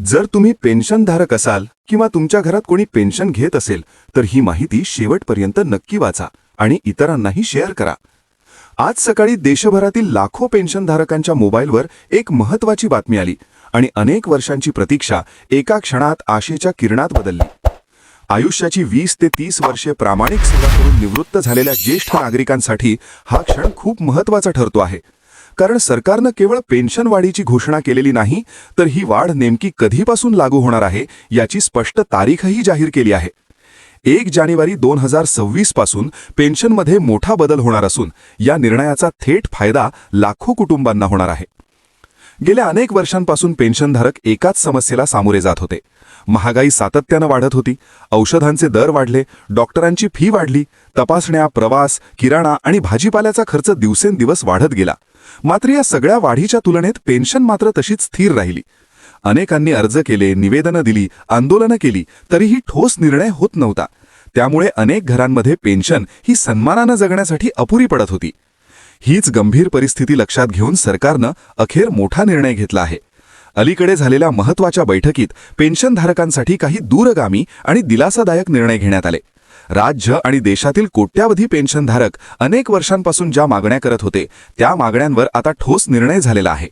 जर तुम्ही पेन्शनधारक असाल किंवा तुमच्या घरात कोणी पेन्शन घेत असेल तर ही माहिती शेवटपर्यंत नक्की वाचा आणि इतरांनाही शेअर करा. आज सकाळी देशभरातील लाखो पेन्शनधारकांच्या मोबाईलवर एक महत्वाची बातमी आली आणि अनेक वर्षांची प्रतीक्षा एका क्षणात आशेच्या किरणात बदलली. आयुष्याची वीस ते तीस वर्षे प्रामाणिक सेवा करून निवृत्त झालेल्या ज्येष्ठ नागरिकांसाठी हा क्षण खूप महत्त्वाचा ठरतो आहे. कारण सरकारनं केवळ पेन्शन वाढीची घोषणा केलेली नाही तर ही वाढ नेमकी कधीपासून लागू होणार आहे याची स्पष्ट तारीखही जाहीर केली आहे. एक जानेवारी दोन हजार सव्वीसपासून पेन्शनमध्ये मोठा बदल होणार असून या निर्णयाचा थेट फायदा लाखो कुटुंबांना होणार आहे. गेल्या अनेक वर्षांपासून पेन्शनधारक एकाच समस्येला सामोरे जात होते. महागाई सातत्यानं वाढत होती. औषधांचे दर वाढले. डॉक्टरांची फी वाढली. तपासण्या प्रवास किराणा आणि भाजीपाल्याचा खर्च दिवसेंदिवस वाढत गेला. मात्र या सगळ्या वाढीच्या तुलनेत पेन्शन मात्र तशीच स्थिर राहिली. अनेकांनी अर्ज केले निवेदनं दिली आंदोलनं केली तरीही ठोस निर्णय होत नव्हता. त्यामुळे अनेक घरांमध्ये पेन्शन ही सन्मानानं जगण्यासाठी अपुरी पडत होती. हीच गंभीर परिस्थिती लक्षात घेऊन सरकारनं अखेर मोठा निर्णय घेतला आहे. अलीकडे झालेल्या महत्त्वाच्या बैठकीत पेन्शनधारकांसाठी काही दूरगामी आणि दिलासादायक निर्णय घेण्यात आले. राज्य आणि देशातील कोट्यावधी पेन्शनधारक अनेक वर्षांपासून ज्या मागण्या करत होते त्या मागण्यांवर आता ठोस निर्णय झालेला आहे.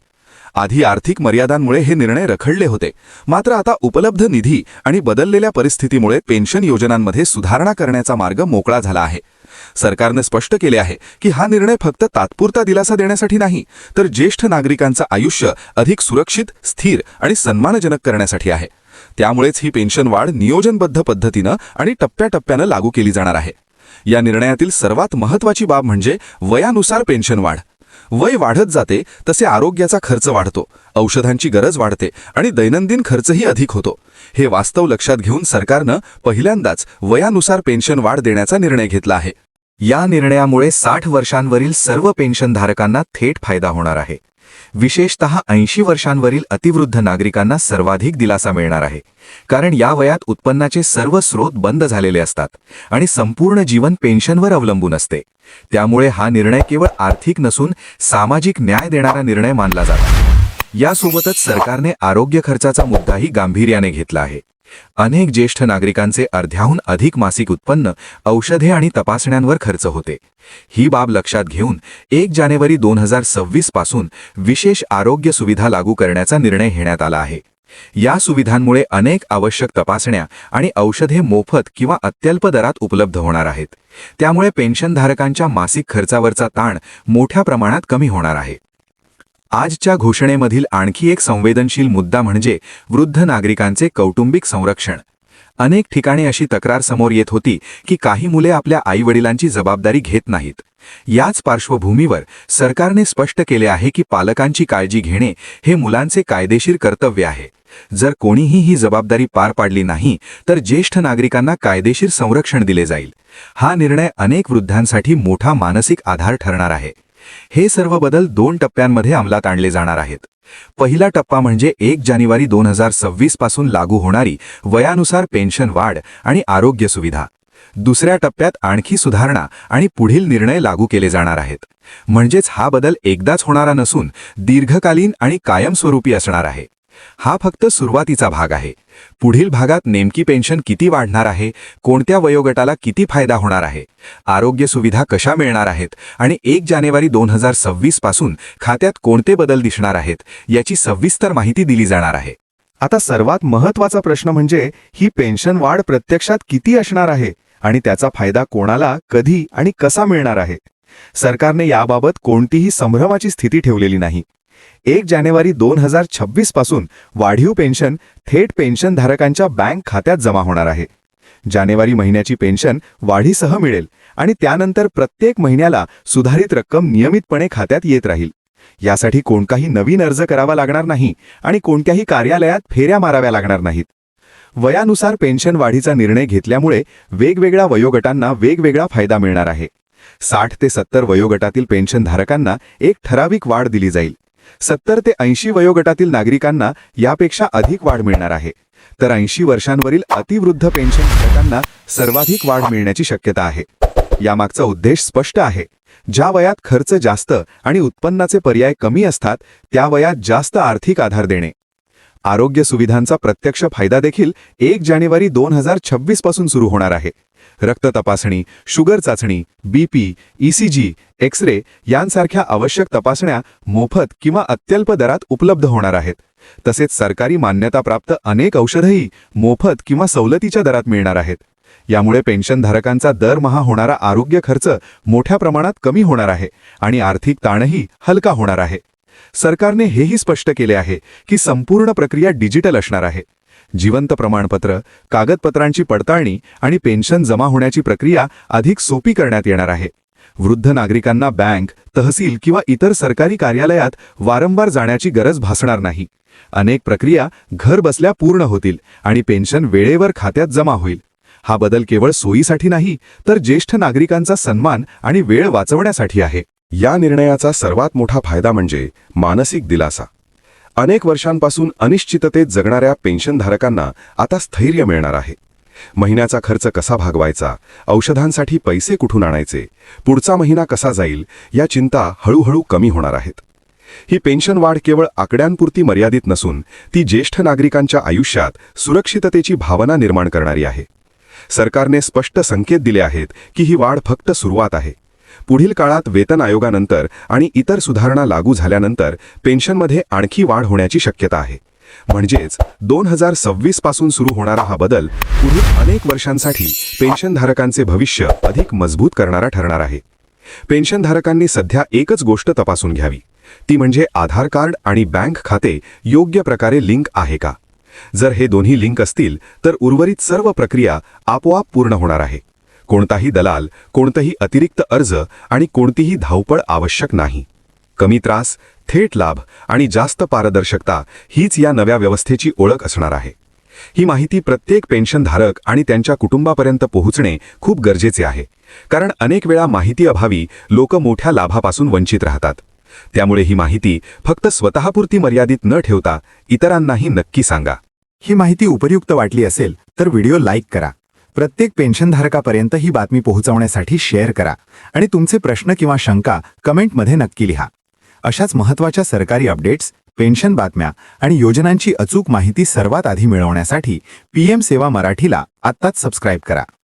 आधी आर्थिक मर्यादांमुळे हे निर्णय रखडले होते. मात्र आता उपलब्ध निधी आणि बदललेल्या परिस्थितीमुळे पेन्शन योजनांमध्ये सुधारणा करण्याचा मार्ग मोकळा झाला आहे. सरकारने स्पष्ट केले आहे की हा निर्णय फक्त तात्पुरता दिलासा देण्यासाठी नाही तर ज्येष्ठ नागरिकांचं आयुष्य अधिक सुरक्षित स्थिर आणि सन्मानजनक करण्यासाठी आहे. त्यामुळेच ही पेन्शन वाढ नियोजनबद्ध पद्धतीनं आणि टप्प्याटप्प्यानं लागू केली जाणार आहे. या निर्णयातील सर्वात महत्वाची बाब म्हणजे वयानुसार पेन्शन वाढ. वय वाढत जाते तसे आरोग्याचा खर्च वाढतो औषधांची गरज वाढते आणि दैनंदिन खर्चही अधिक होतो. हे वास्तव लक्षात घेऊन सरकारनं पहिल्यांदाच वयानुसार पेन्शन वाढ देण्याचा निर्णय घेतला आहे. या निर्णयामुळे साठ वर्षांवरील सर्व पेन्शनधारकांना थेट फायदा होणार आहे. विशेषतः ऐंशी वर्षांवरील अतिवृद्ध नागरिकांना सर्वाधिक दिलासा मिळणार आहे. कारण या वयात उत्पन्नाचे सर्व स्रोत बंद झालेले असतात आणि संपूर्ण जीवन पेन्शनवर अवलंबून असते. त्यामुळे हा निर्णय केवळ आर्थिक नसून सामाजिक न्याय देणारा निर्णय मानला जातो. यासोबतच सरकारने आरोग्य खर्चाचा मुद्दाही गांभीर्याने घेतला आहे. अनेक ज्येष्ठ नागरिकांचे अर्ध्याहून अधिक मासिक उत्पन्न औषधे आणि तपासण्यांवर खर्च होते. ही बाब लक्षात घेऊन एक जानेवारी दोन हजार सव्वीसपासून विशेष आरोग्य सुविधा लागू करण्याचा निर्णय घेण्यात आला आहे. या सुविधांमुळे अनेक आवश्यक तपासण्या आणि औषधे मोफत किंवा अत्यल्प दरात उपलब्ध होणार आहेत. त्यामुळे पेन्शनधारकांच्या मासिक खर्चावरचा ताण मोठ्या प्रमाणात कमी होणार आहे. आजच्या घोषणेमधील आणखी एक संवेदनशील मुद्दा म्हणजे वृद्ध नागरिकांचे कौटुंबिक संरक्षण. अनेक ठिकाणी अशी तक्रार समोर येत होती की काही मुले आपल्या आईवडिलांची जबाबदारी घेत नाहीत. याच पार्श्वभूमीवर सरकारने स्पष्ट केले आहे की पालकांची काळजी घेणे हे मुलांचे कायदेशीर कर्तव्य आहे. जर कोणीही ही जबाबदारी पार पाडली नाही तर ज्येष्ठ नागरिकांना कायदेशीर संरक्षण दिले जाईल. हा निर्णय अनेक वृद्धांसाठी मोठा मानसिक आधार ठरणार आहे. हे सर्व बदल दोन टप्प्यांमध्ये अंमलात आणले जाणार आहेत. पहिला टप्पा म्हणजे एक जानेवारी दोन हजार सव्वीसपासून लागू होणारी वयानुसार पेन्शन वाढ आणि आरोग्य सुविधा. दुसऱ्या टप्प्यात आणखी सुधारणा आणि पुढील निर्णय लागू केले जाणार आहेत. म्हणजेच हा बदल एकदाच होणारा नसून दीर्घकालीन आणि कायमस्वरूपी असणार आहे. हा फक्त सुरुवातीचा भाग आहे. पुढील भागात नेमकी पेन्शन किती वाढणार आहे कोणत्या वयोगटाला किती फायदा होणार आहे आरोग्य सुविधा कशा मिळणार आहेत आणि एक जानेवारी दोन हजार सव्वीसपासून खात्यात कोणते बदल दिसणार आहेत याची सविस्तर माहिती दिली जाणार आहे. आता सर्वात महत्त्वाचा प्रश्न म्हणजे ही पेन्शन वाढ प्रत्यक्षात किती असणार आहे आणि त्याचा फायदा कोणाला कधी आणि कसा मिळणार आहे? सरकारने याबाबत कोणतीही संभ्रमाची स्थिती ठेवलेली नाही. एक जानेवारी दोन हजार छव्वीसपासून वाढीव पेन्शन थेट पेन्शनधारकांच्या बँक खात्यात जमा होणार आहे. जानेवारी महिन्याची पेन्शन वाढीसह मिळेल आणि त्यानंतर प्रत्येक महिन्याला सुधारित रक्कम नियमितपणे खात्यात येत राहील. यासाठी कोणताही नवीन अर्ज करावा लागणार नाही आणि कोणत्याही कार्यालयात फेऱ्या माराव्या लागणार नाहीत. वयानुसार पेन्शन वाढीचा निर्णय घेतल्यामुळे वेगवेगळ्या वयोगटांना वेगवेगळा फायदा मिळणार आहे. साठ ते सत्तर वयोगटातील पेन्शनधारकांना एक ठराविक वाढ दिली जाईल. सत्तर ते ऐंशी वयोगटातील नागरिकांना यापेक्षा अधिक वाढ मिळणार आहे. तर ऐंशी वर्षांवरील अतिवृद्ध पेन्शन पेन्शनधारकांना सर्वाधिक वाढ मिळण्याची शक्यता आहे. यामागचा उद्देश स्पष्ट आहे. ज्या वयात खर्च जास्त आणि उत्पन्नाचे पर्याय कमी असतात त्या वयात जास्त आर्थिक आधार देणे. आरोग्य सुविधांचा प्रत्यक्ष फायदा देखील एक जानेवारी दोन हजार छव्वीसपासून सुरू होणार आहे. रक्त तपासणी शुगर चाचणी बीपी ईसीजी एक्स रे यांसारख्या आवश्यक तपासण्या मोफत किंवा अत्यल्प दरात उपलब्ध होणार आहेत. तसेच सरकारी मान्यताप्राप्त अनेक औषधही मोफत किंवा सवलतीच्या दरात मिळणार आहेत. यामुळे पेन्शनधारकांचा दरमहा होणारा आरोग्य खर्च मोठ्या प्रमाणात कमी होणार आहे आणि आर्थिक ताणही हलका होणार आहे. सरकारने हेही स्पष्ट केले आहे की संपूर्ण प्रक्रिया डिजिटल असणार आहे. जिवंत प्रमाणपत्र कागदपत्रांची पडताळणी आणि पेन्शन जमा होण्याची प्रक्रिया अधिक सोपी करण्यात येणार आहे. वृद्ध नागरिकांना बँक तहसील किंवा इतर सरकारी कार्यालयात वारंवार जाण्याची गरज भासणार नाही. अनेक प्रक्रिया घर बसल्या पूर्ण होतील आणि पेन्शन वेळेवर खात्यात जमा होईल. हा बदल केवळ सोयीसाठी नाही तर ज्येष्ठ नागरिकांचा सन्मान आणि वेळ वाचवण्यासाठी आहे. या निर्णयाचा सर्वात मोठा फायदा म्हणजे मानसिक दिलासा. अनेक वर्षांपासून अनिश्चिततेत जगणाऱ्या पेन्शनधारकांना आता स्थैर्य मिळणार आहे. महिन्याचा खर्च कसा भागवायचा? औषधांसाठी पैसे कुठून आणायचे? पुढचा महिना कसा जाईल? या चिंता हळूहळू कमी होणार आहेत. ही पेन्शन वाढ केवळ आकड्यांपुरती मर्यादित नसून ती ज्येष्ठ नागरिकांच्या आयुष्यात सुरक्षिततेची भावना निर्माण करणारी आहे. सरकारने स्पष्ट संकेत दिले आहेत की ही वाढ फक्त सुरुवात आहे. पुढील काळात वेतन आयोगानंतर आणि इतर सुधारणा लागू झाल्यानंतर पेन्शनमध्ये आणखी वाढ होण्याची शक्यता आहे. म्हणजेच दोन हजार सव्वीसपासून सुरू होणारा हा बदल पुढील अनेक वर्षांसाठी पेन्शनधारकांचे भविष्य अधिक मजबूत करणारा ठरणार आहे. पेन्शनधारकांनी सध्या एकच गोष्ट तपासून घ्यावी. ती म्हणजे आधार कार्ड आणि बँक खाते योग्य प्रकारे लिंक आहे का? जर हे दोन्ही लिंक असतील तर उर्वरित सर्व प्रक्रिया आपोआप पूर्ण होणार आहे. कोणताही दलाल कोणताही अतिरिक्त अर्ज आणि कोणतीही धावपळ आवश्यक नाही. कमी त्रास थेट लाभ आणि जास्त पारदर्शकता हीच या नव्या व्यवस्थेची ओळख असणार आहे. ही माहिती प्रत्येक पेन्शनधारक आणि त्यांच्या कुटुंबापर्यंत पोहोचणे खूप गरजेचे आहे. कारण अनेक वेळा माहिती अभावी लोक मोठ्या लाभापासून वंचित राहतात. त्यामुळे ही माहिती फक्त स्वतःपुरती मर्यादित न ठेवता इतरांनाही नक्की सांगा. ही माहिती उपयुक्त वाटली असेल तर व्हिडिओ लाईक करा. प्रत्येक पेन्शनधारकापर्यंत ही बातमी पोहोचवण्यासाठी शेअर करा आणि तुमचे प्रश्न किंवा शंका कमेंटमध्ये नक्की लिहा. अशाच महत्त्वाच्या सरकारी अपडेट्स पेन्शन बातम्या आणि योजनांची अचूक माहिती सर्वात आधी मिळवण्यासाठी पीएम सेवा मराठीला आत्ताच सबस्क्राईब करा.